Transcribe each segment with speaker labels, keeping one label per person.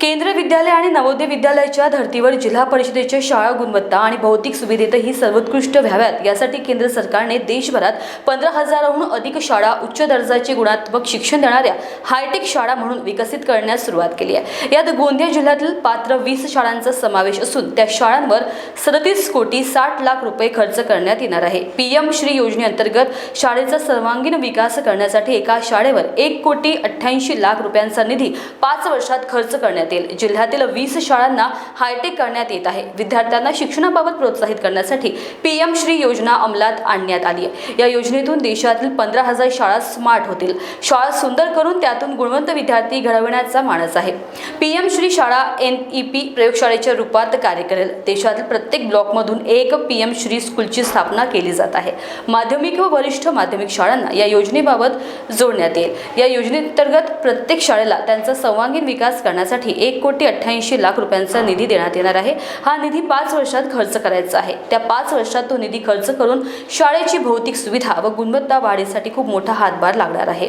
Speaker 1: केंद्र विद्यालय आणि नवोदय विद्यालयाच्या धर्तीवर जिल्हा परिषदेच्या शाळा गुणवत्ता आणि भौतिक सुविधेतही सर्वोत्कृष्ट व्हाव्यात. यासाठी केंद्र सरकारने देशभरात पंधरा हजाराहून अधिक शाळा उच्च दर्जाचे गुणात्मक शिक्षण देणाऱ्या हायटेक शाळा म्हणून विकसित करण्यास सुरुवात केली आहे. यात गोंदिया जिल्ह्यातील पात्र वीस शाळांचा समावेश असून त्या शाळांवर सदतीस कोटी साठ लाख रुपये खर्च करण्यात येणार आहे. पीएम श्री योजनेअंतर्गत शाळेचा सर्वांगीण विकास करण्यासाठी एका शाळेवर एक कोटी अठ्ठ्याऐंशी लाख रुपयांचा निधी पाच वर्षात खर्च करण्यात येईल जिल्ह्यातील वीस शाळांना हायटेक करण्यात येत आहे. विद्यार्थ्यांना शिक्षणाबाबत प्रोत्साहित करण्यासाठी पीएम श्री योजना अंमलात आणण्यात आली आहे. या योजनेतून देशातील पंधरा हजार शाळा स्मार्ट होतील. शाळा सुंदर करून त्यातून गुणवंत विद्यार्थी घडविण्याचा मानस आहे. पीएम श्री शाळा एन ई पी प्रयोगशाळेच्या रूपात कार्य करेल. देशातील प्रत्येक ब्लॉकमधून एक पीएम श्री स्कूलची स्थापना केली जात आहे. माध्यमिक व वरिष्ठ माध्यमिक शाळांना या योजनेबाबत जोडण्यात येईल. या योजनेअंतर्गत प्रत्येक शाळेला त्यांचा सर्वांगीण विकास करण्यासाठी एक कोटी अठ्ठ्याऐंशी लाख रुपयांचा निधी देण्यात येणार आहे. हा निधी पाच वर्षात खर्च करायचा आहे. त्या पाच वर्षात तो निधी खर्च करून शाळेची भौतिक सुविधा व गुणवत्ता वाढीसाठी खूप मोठा हातभार लागणार आहे.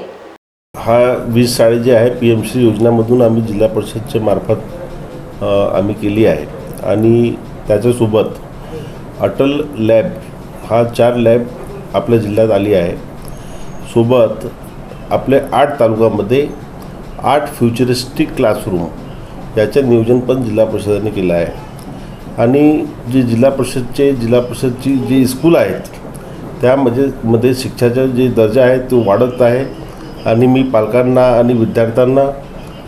Speaker 2: हा वीज शाळे जे आहे पी एम सी योजनामधून आम्ही जिल्हा परिषदच्या मार्फत आम्ही केली आहे. आणि त्याच्यासोबत अटल लॅब हा चार लॅब आपल्या जिल्ह्यात आली आहे. सोबत आपल्या आठ तालुक्यामध्ये आठ फ्युचरिस्टिक क्लासरूम याचं नियोजन पण जिल्हा परिषदेने केलं आहे. आणि जे जिल्हा परिषदचे जिल्हा परिषदची जी स्कूल आहेत त्यामध्ये मध्ये शिक्षाचा जे दर्जा आहे तो वाढत आहे. आणि मी पालकांना आणि विद्यार्थ्यांना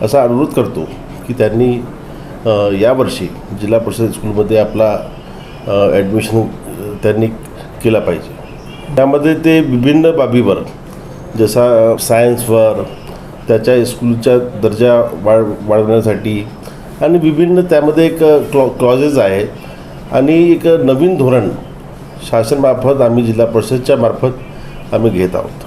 Speaker 2: असा अनुरोध करतो की त्यांनी यावर्षी जिल्हा परिषद स्कूलमध्ये आपला ॲडमिशन त्यांनी केला पाहिजे. त्यामध्ये ते विभिन्न बाबीवर जसा सायन्सवर त्याच्या स्कूलच्या दर्जा वाढ वाढवण्यासाठी. आणि विभिन्न त्यामध्ये एक क्लॉ क्लॉजेस आहे. आणि एक नवीन धोरण शासनामार्फत आम्ही जिल्हा परिषदच्या मार्फत आम्ही घेत आहोत.